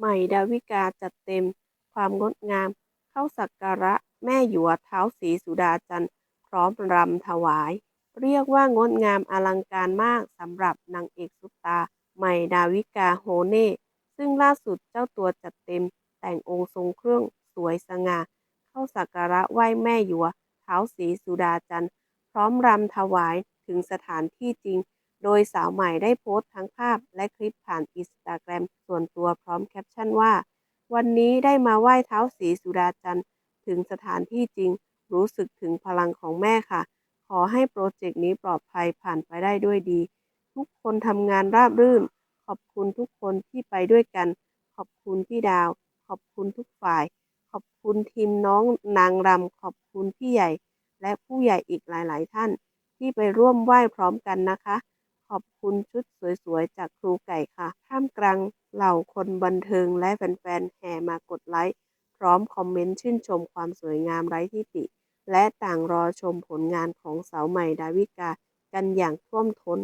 ใหม่ดาวิกาจัดเต็ม ความงดงาม เข้าสักการะแม่หยวเท้าสีสุดาจันทร์พร้อมรำถวาย เรียกว่างดงามอลังการมากสำหรับนางเอกซุปตา ใหม่ดาวิกาโฮเน่ ซึ่งล่าสุดเจ้าตัวจัดเต็ม แต่งองค์ทรงเครื่องสวยสง่า เข้าสักการะไหว้แม่หยวเท้าสีสุดาจันทร์พร้อมรำถวายถึงสถานที่จริง โดยสาวใหม่ได้โพสต์ทั้งภาพและคลิปผ่านอินสตาแกรมส่วนตัวพร้อมแคปชั่นว่า วันนี้ได้มาไหว้เท้าสีสุดาจันทร์ถึงสถานที่จริง รู้สึกถึงพลังของแม่ค่ะ ขอให้โปรเจกต์นี้ปลอดภัยผ่านไปได้ด้วยดี ทุกคนทำงานราบรื่น ขอบคุณทุกคนที่ไปด้วยกัน ขอบคุณพี่ดาว ขอบคุณทุกฝ่าย ขอบคุณทีมน้องนางรำขอบคุณพี่ใหญ่ และผู้ใหญ่อีกหลาย ๆ ท่าน ที่ไปร่วมไหว้พร้อมกันนะคะ ขอบคุณชุดสวยๆ จากครูไก่ค่ะ ท่ามกลางเหล่าคนบันเทิงและแฟนๆ แห่มากดไลค์ พร้อมคอมเมนต์ชื่นชมความสวยงามไร้ที่ติ และต่างรอชมผลงานของสาวใหม่ดาวิกา กันอย่างท่วมท้น